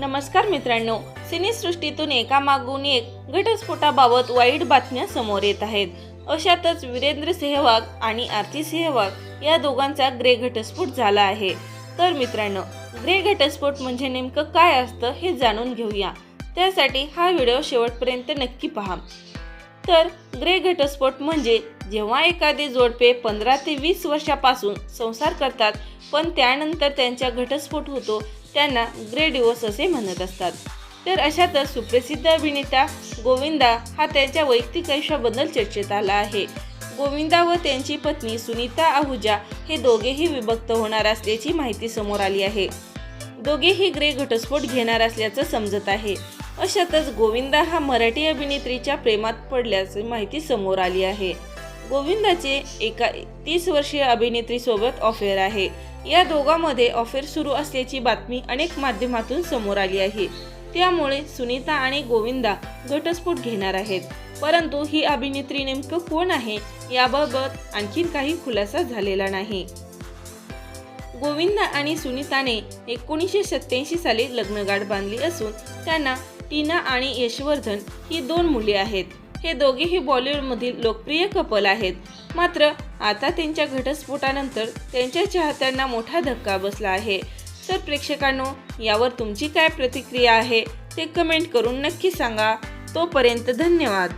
नमस्कार मित्रांनो सिनेसृष्टीतून एका मागून एक घटस्फोटाबाबत वाईट बातम्या समोर येत आहेत. अशातच वीरेंद्र सेहवाग आणि आरती सेहवाग या दोघांचा ग्रे घटस्फोट झाला आहे. तर मित्रांनो ग्रे घटस्फोट म्हणजे नेमकं काय असतं हे जाणून घेऊया. त्यासाठी हा व्हिडिओ शेवटपर्यंत नक्की पहा. तर ग्रे घटस्फोट म्हणजे जेव्हा एखादे जोडपे पंधरा ते वीस वर्षापासून संसार करतात पण त्यानंतर त्यांच्या घटस्फोट होतो त्यांना ग्रे डिवोर्स असे म्हणत असतात. तर अशातच सुप्रसिद्ध अभिनेता गोविंदा हा त्यांच्या वैयक्तिक आयुष्याबद्दल चर्चेत आला आहे. गोविंदा व त्यांची पत्नी सुनीता आहुजा हे दोघेही विभक्त होणार असल्याची माहिती समोर आली आहे. दोघेही ग्रे घटस्फोट घेणार असल्याचं समजत आहे. अशातच गोविंदा हा मराठी अभिनेत्रीच्या प्रेमात पडल्याची माहिती समोर आली आहे. गोविंदाचे एका तीस वर्षीय अभिनेत्रीसोबत ऑफेअर आहे. या दोघांमध्ये ऑफेअर सुरू असल्याची बातमी अनेक माध्यमातून समोर आली आहे. त्यामुळे सुनीता आणि गोविंदा घटस्फोट घेणार आहेत. परंतु ही अभिनेत्री नेमकं कोण आहे याबाबत आणखीन काही खुलासा झालेला नाही. गोविंदा आणि सुनीताने एकोणीसशे सत्याऐंशी साली लग्नगाठ बांधली असून त्यांना टीना आणि यशवर्धन ही दोन मुले आहेत. हे दोघेही बॉलिवूडमधील लोकप्रिय कपल आहेत. मात्र आता त्यांच्या घटस्फोटानंतर त्यांच्या चाहत्यांना मोठा धक्का बसला आहे. तर प्रेक्षकांनो यावर तुमची काय प्रतिक्रिया आहे ते कमेंट करून नक्की सांगा. तोपर्यंत धन्यवाद.